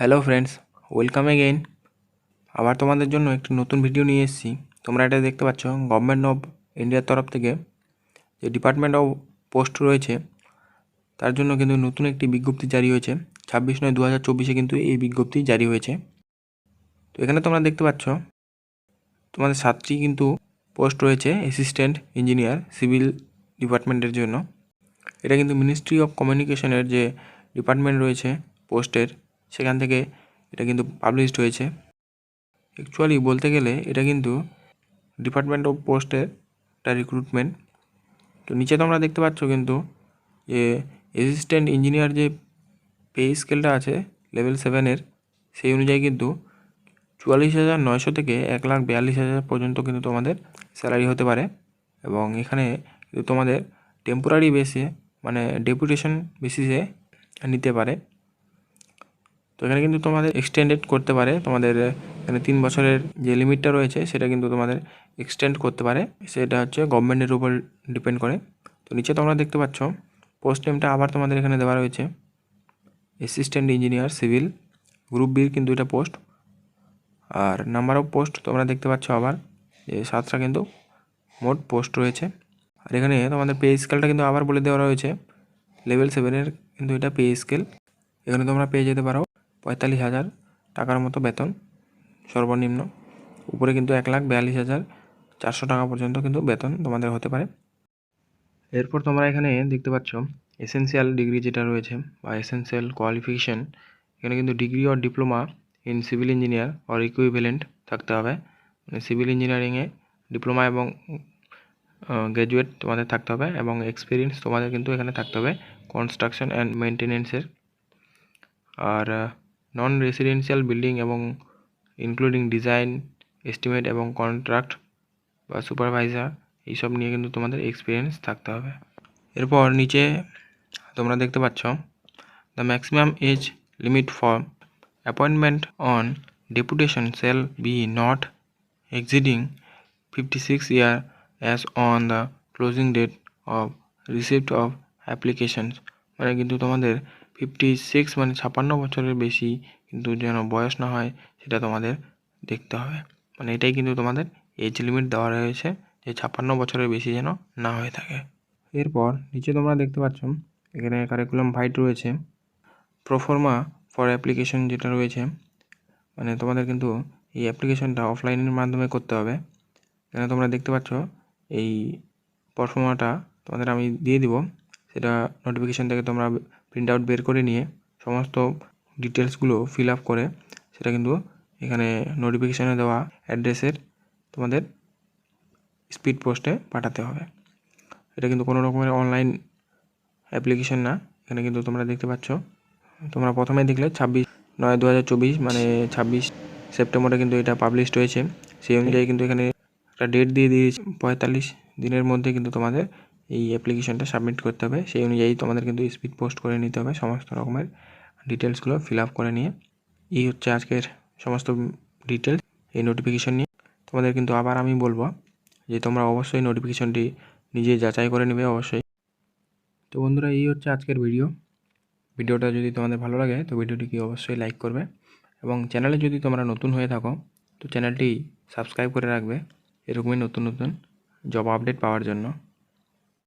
Hello friends welcome again আবার তোমাদের জন্য একটি নতুন ভিডিও নিয়ে এসেছি। তোমরা এটা দেখতে পাচ্ছ গভর্নমেন্ট অফ ইন্ডিয়ার তরফ থেকে যে ডিপার্টমেন্ট অফ পোস্ট রয়েছে, তার জন্য কিন্তু নতুন একটি বিজ্ঞপ্তি জারি হয়েছে। ছাব্বিশ নয় দু হাজার চব্বিশে কিন্তু এই বিজ্ঞপ্তি জারি হয়েছে। তো এখানে তোমরা দেখতে পাচ্ছ, তোমাদের সাতটি কিন্তু পোস্ট রয়েছে অ্যাসিস্ট্যান্ট ইঞ্জিনিয়ার সিভিল ডিপার্টমেন্টের জন্য। এটা কিন্তু মিনিস্ট্রি অফ কমিউনিকেশনের যে ডিপার্টমেন্ট রয়েছে পোস্টের সেখান থেকে এটা কিন্তু পাবলিশড হয়েছে। অ্যাকচুয়ালি বলতে গেলে এটা কিন্তু ডিপার্টমেন্ট অফ পোস্টের একটা রিক্রুটমেন্ট তো নিচে তোমরা দেখতে পাচ্ছ কিন্তু যে অ্যাসিস্ট্যান্ট ইঞ্জিনিয়ার যে পে স্কেলটা আছে লেভেল সেভেনের সেই অনুযায়ী কিন্তু চুয়াল্লিশ হাজার নয়শো থেকে এক লাখ বিয়াল্লিশ হাজার পর্যন্ত কিন্তু তোমাদের স্যালারি হতে পারে। এবং এখানে তোমাদের টেম্পোরারি বেসে মানে ডেপুটেশন বেসিসে নিতে পারে। তো এখানে কিন্তু তোমাদের এক্সটেন্ডেড করতে পারে। তোমাদের এখানে তিন বছরের যে লিমিটটা রয়েছে, সেটা কিন্তু তোমাদের এক্সটেন্ড করতে পারে। সেটা হচ্ছে গভর্নমেন্টের উপর ডিপেন্ড করে। তো নিচে তোমরা দেখতে পাচ্ছ পোস্ট নেমটা আবার তোমাদের এখানে দেওয়া রয়েছে। অ্যাসিস্ট্যান্ট ইঞ্জিনিয়ার সিভিল গ্রুপ বির কিন্তু এটা পোস্ট আর নাম্বার অফ পোস্ট তোমরা দেখতে পাচ্ছ আবার, যে সাতটা কিন্তু মোট পোস্ট রয়েছে। আর এখানে তোমাদের পে স্কেলটা কিন্তু আবার বলে দেওয়া রয়েছে। লেভেল সেভেনের কিন্তু এটা পে স্কেল এখানে তোমরা পেয়ে যেতে পারো। পঁয়তাল্লিশ হাজার টাকার মতো বেতন সর্বনিম্ন। উপরে কিন্তু এক লাখ বিয়াল্লিশ হাজার চারশো টাকা পর্যন্ত কিন্তু বেতন তোমাদের হতে পারে। এরপর তোমরা এখানে দেখতে পাচ্ছ এসেনশিয়াল ডিগ্রি যেটা রয়েছে বা এসেনশিয়াল কোয়ালিফিকেশন এখানে কিন্তু degree or diploma in civil engineer or equivalent থাকতে হবে। মানে সিভিল ইঞ্জিনিয়ারিংয়ে ডিপ্লোমা এবং গ্র্যাজুয়েট তোমাদের থাকতে হবে এবং এক্সপিরিয়েন্স তোমাদের কিন্তু এখানে থাকতে হবে। কনস্ট্রাকশন অ্যান্ড মেনটেনেন্সের আর নন রেসিডেন্সিয়াল বিল্ডিং এবং ইনক্লুডিং ডিজাইন এস্টিমেট এবং কন্ট্রাক্ট বা সুপারভাইজার এইসব নিয়ে কিন্তু তোমাদের এক্সপিরিয়েন্স থাকতে হবে। এরপর নিচে তোমরা দেখতে পাচ্ছ the maximum age limit for appointment on deputation shall be not exceeding fifty six year as on the closing date of receipt of applications মানে কিন্তু তোমাদের ফিফটি সিক্স মানে ছাপ্পান্ন বছরের বেশি কিন্তু যেন বয়স না হয়, সেটা তোমাদের দেখতে হবে। মানে এটাই কিন্তু তোমাদের এজ লিমিট দেওয়া রয়েছে যে ছাপ্পান্ন বছরের বেশি যেন না হয়ে থাকে। এরপর নিচে তোমরা দেখতে পাচ্ছ, এখানে কারিকুলাম ভাইট রয়েছে। প্রোফর্মা ফর অ্যাপ্লিকেশন যেটা রয়েছে মানে তোমাদের কিন্তু এই অ্যাপ্লিকেশনটা অফলাইনের মাধ্যমে করতে হবে। এখানে তোমরা দেখতে পাচ্ছ, এই পারফর্মাটা তোমাদের আমি দিয়ে দিব, সেটা নোটিফিকেশান থেকে তোমরা প্রিন্ট আউট বের করে নিয়ে সমস্ত ডিটেলসগুলো ফিল আপ করে সেটা কিন্তু এখানে নোটিফিকেশানে দেওয়া অ্যাড্রেসের তোমাদের স্পিড পোস্টে পাঠাতে হবে। এটা কিন্তু কোনো রকমের অনলাইন অ্যাপ্লিকেশন না। এখানে কিন্তু তোমরা দেখতে পাচ্ছ, তোমরা প্রথমে দেখলে ছাব্বিশ নয় দু মানে ছাব্বিশ সেপ্টেম্বরে কিন্তু এটা পাবলিশড হয়েছে। সেই অনুযায়ী কিন্তু এখানে একটা ডেট দিয়ে দিয়েছে, পঁয়তাল্লিশ দিনের মধ্যে কিন্তু তোমাদের এই অ্যাপ্লিকেশনটা সাবমিট করতে হবে। সেই অনুযায়ী তোমাদের কিন্তু স্পিড পোস্ট করে নিতে হবে সমস্ত রকমের ডিটেলসগুলো ফিল আপ করে নিয়ে। এই হচ্ছে আজকের সমস্ত ডিটেলস এই নোটিফিকেশন নিয়ে। তোমাদের কিন্তু আবার আমি বলব যে তোমরা অবশ্যই নোটিফিকেশনটি নিজে যাচাই করে নেবে অবশ্যই। তো বন্ধুরা, এই হচ্ছে আজকের ভিডিও ভিডিওটা যদি তোমাদের ভালো লাগে তো ভিডিওটিকে অবশ্যই লাইক করবে এবং চ্যানেলে যদি তোমরা নতুন হয়ে থাকো তো চ্যানেলটি সাবস্ক্রাইব করে রাখবে। এরকমই নতুন নতুন জব আপডেট পাওয়ার জন্য।